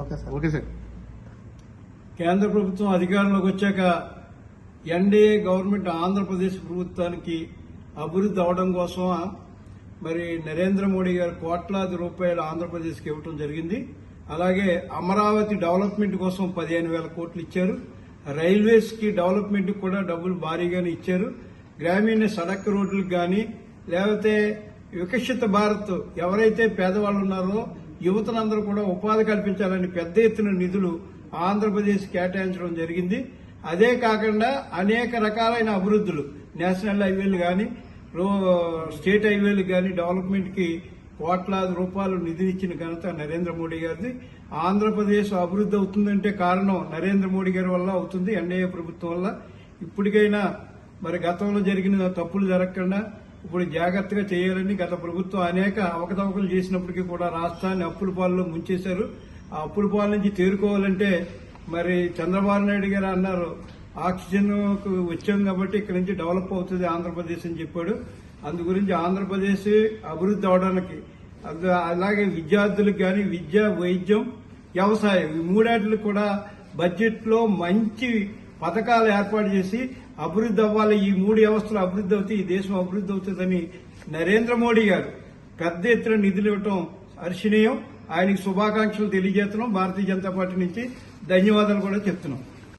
Okay sir. Okay sir. కేంద్ర ప్రభుత్వం అధికారంలోకి వచ్చాక ఎన్డీఏ గవర్నమెంట్ ఆంధ్రప్రదేశ్ ప్రభుత్వానికి అభివృద్ధి అవడం కోసం మరి నరేంద్ర మోడీ గారు కోట్లాది రూపాయలు ఆంధ్రప్రదేశ్కి ఇవ్వడం జరిగింది. అలాగే అమరావతి డెవలప్మెంట్ కోసం పదిహేను వేల కోట్లు ఇచ్చారు. రైల్వేస్కి డెవలప్మెంట్ కూడా డబ్బులు భారీగానే ఇచ్చారు. గ్రామీణ సడక్ రోడ్లకు కానీ లేకపోతే వికసిత భారత్ ఎవరైతే పేదవాళ్ళు ఉన్నారో యువతనందరూ కూడా ఉపాధి కల్పించాలని పెద్ద ఎత్తున నిధులు ఆంధ్రప్రదేశ్ కేటాయించడం జరిగింది. అదే కాకుండా అనేక రకాలైన అభివృద్ధులు నేషనల్ హైవేలు కానీ స్టేట్ హైవేలు కానీ డెవలప్మెంట్కి కోట్లాది రూపాయలు నిధినిచ్చిన ఘనత నరేంద్ర మోడీ గారిది. ఆంధ్రప్రదేశ్ అభివృద్ధి అవుతుందంటే కారణం నరేంద్ర మోడీ గారి వల్ల అవుతుంది ఎన్డీఏ ప్రభుత్వం వల్ల. ఇప్పటికైనా మరి గతంలో జరిగిన తప్పులు జరగకుండా ఇప్పుడు జాగ్రత్తగా చేయాలని గత ప్రభుత్వం అనేక అవకతవకలు చేసినప్పటికీ కూడా రాష్ట్రాన్ని అప్పుల పాలలో ముంచేశారు. ఆ అప్పుల పాల నుంచి తేరుకోవాలంటే మరి చంద్రబాబు నాయుడు గారు అన్నారు ఆక్సిజన్ వచ్చాం కాబట్టి ఇక్కడ నుంచి డెవలప్ అవుతుంది ఆంధ్రప్రదేశ్ అని చెప్పాడు. అందు గురించి ఆంధ్రప్రదేశ్ అభివృద్ధి అవడానికి అలాగే విద్యార్థులకు కానీ విద్య వైద్యం వ్యవసాయం ఈ మూడాటికి కూడా బడ్జెట్లో మంచి పథకాలు ఏర్పాటు చేసి అభివృద్ధి అవ్వాలి. ఈ మూడు వ్యవస్థలు అభివృద్ధి అవుతాయి. ఈ దేశం అభివృద్ధి అవుతుందని నరేంద్ర మోడీ గారు పెద్ద ఎత్తున నిధులు ఇవ్వటం హర్షణీయం. ఆయనకి శుభాకాంక్షలు తెలియజేస్తున్నాం. భారతీయ జనతా పార్టీ నుంచి ధన్యవాదాలు కూడా చెప్తున్నాం.